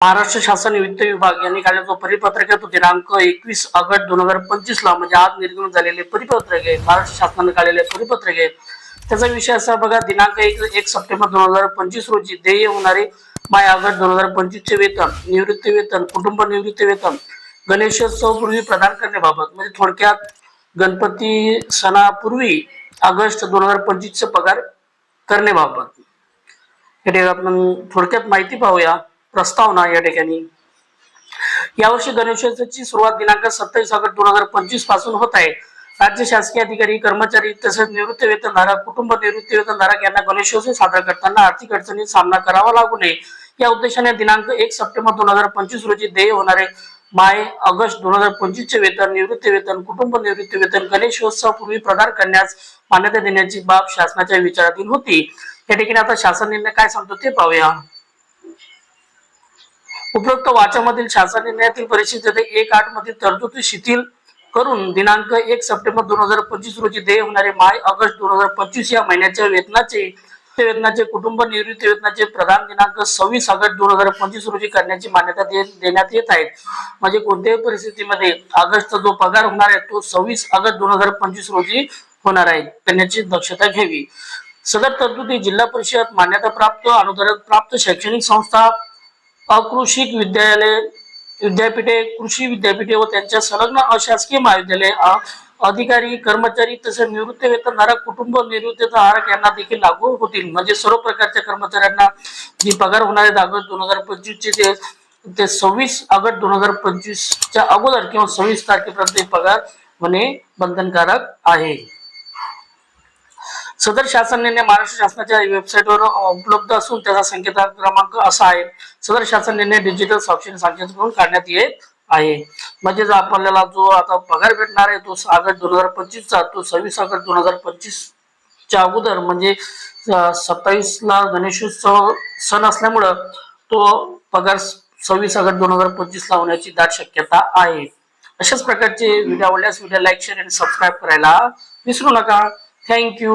महाराष्ट्र शासन वित्त विभाग यांनी काढलेला जो परिपत्रक आहे तो दिनांक एकवीस ऑगस्ट दोन हजार पंचवीस ला म्हणजे आज निर्गमन झालेले परिपत्रक आहे महाराष्ट्र शासनाने काढलेले परिपत्रक. आहे त्याचा विषय असा बघा दिनांक एक एक सप्टेंबर दोन हजार पंचवीस रोजी देय होणारे माय ऑगस्ट दोन हजार पंचवीस चे वेतन निवृत्ती वेतन कुटुंब निवृत्ती वेतन गणेशोत्सव पूर्वी प्रदान करण्याबाबत म्हणजे थोडक्यात गणपती सणापूर्वी ऑगस्ट दोन हजार पंचवीस चे पगार करण्याबाबत. आपण थोडक्यात माहिती पाहूया. प्रस्तावना या ठिकाणी. यावर्षी गणेशोत्सवाची सुरुवात दिनांक सत्तावीस ऑगस्ट दोन हजार पंचवीसपासून होत आहे. राज्य शासकीय अधिकारी कर्मचारी तसेच निवृत्ती वेतनधारक कुटुंब निवृत्ती वेतनधारक यांना गणेशोत्सव साजरा करताना आर्थिक अडचणीचा सामना करावा लागू नये. या उद्देशाने दिनांक एक सप्टेंबर दोन हजार पंचवीस रोजी देय होणारे माय ऑगस्ट दोन हजार पंचवीस चे वेतन निवृत्ती वेतन कुटुंब निवृत्ती वेतन गणेशोत्सवापूर्वी प्रदान करण्यास मान्यता देण्याची बाब शासनाच्या विचाराधीन होती. या ठिकाणी आता शासन निर्णय काय सांगतो ते पाहूया. उपरोक्त वाचामधील शासन निर्णयातील परिस्थिती एक आठ मधील तरतुदी शिथिल करून दिनांक एक सप्टेंबर दोन हजार पंचवीस रोजी देय होणारे माय ऑगस्ट दोन हजार पंचवीस या महिन्याच्या वेतनाचे वेतनाचे कुटुंब निवृत्ती वेतनाचे प्रधान दिनांक सव्वीस ऑगस्ट दोन हजार पंचवीस रोजी करण्याची मान्यता दे- देण्यात येत आहे. म्हणजे कोणत्याही परिस्थितीमध्ये ऑगस्टचा जो पगार होणार आहे तो सव्वीस ऑगस्ट दोन हजार पंचवीस रोजी होणार आहे. करण्याची दक्षता घ्यावी. सदर तरतुदी जिल्हा परिषद मान्यता प्राप्त अनुदान प्राप्त शैक्षणिक संस्था अकृषिक विद्यालय विद्यापीठे कृषी विद्यापीठे व त्यांच्या संलग्न अशासकीय महाविद्यालय अधिकारी कर्मचारी तसेच निवृत्ती वेतनधारक कुटुंब निवृत्त धारक यांना देखील लागू होतील. म्हणजे सर्व प्रकारच्या कर्मचाऱ्यांना जी पगार होणार आहे ऑगस्ट दोन हजार पंचवीस चे ते ते सव्वीस ऑगस्ट दोन हजार पंचवीसच्या अगोदर किंवा सव्वीस तारखेपर्यंत पगार होणे बंधनकारक आहे. सदर शासन निर्णय महाराष्ट्र शासनाच्या वेबसाईटवर उपलब्ध असून त्याचा संकेत क्रमांक असा आहे. सदर शासन निर्णय डिजिटल साक्षर साक्षर करून काढण्यात येत आहे. म्हणजे जो आपल्याला जो आता पगार भेटणार आहे तो ऑगस्ट दोन हजार पंचवीसचा तो सव्वीस ऑगस्ट दोन हजार पंचवीसच्या अगोदर म्हणजे सत्तावीसला गणेशोत्सव सण असल्यामुळं तो पगार सव्वीस ऑगस्ट दोन हजार पंचवीसला होण्याची दाट शक्यता आहे. अशाच प्रकारचे व्हिडिओ आवडल्यास व्हिडिओ लाईक शेअर आणि सबस्क्राईब करायला विसरू नका. थँक्यू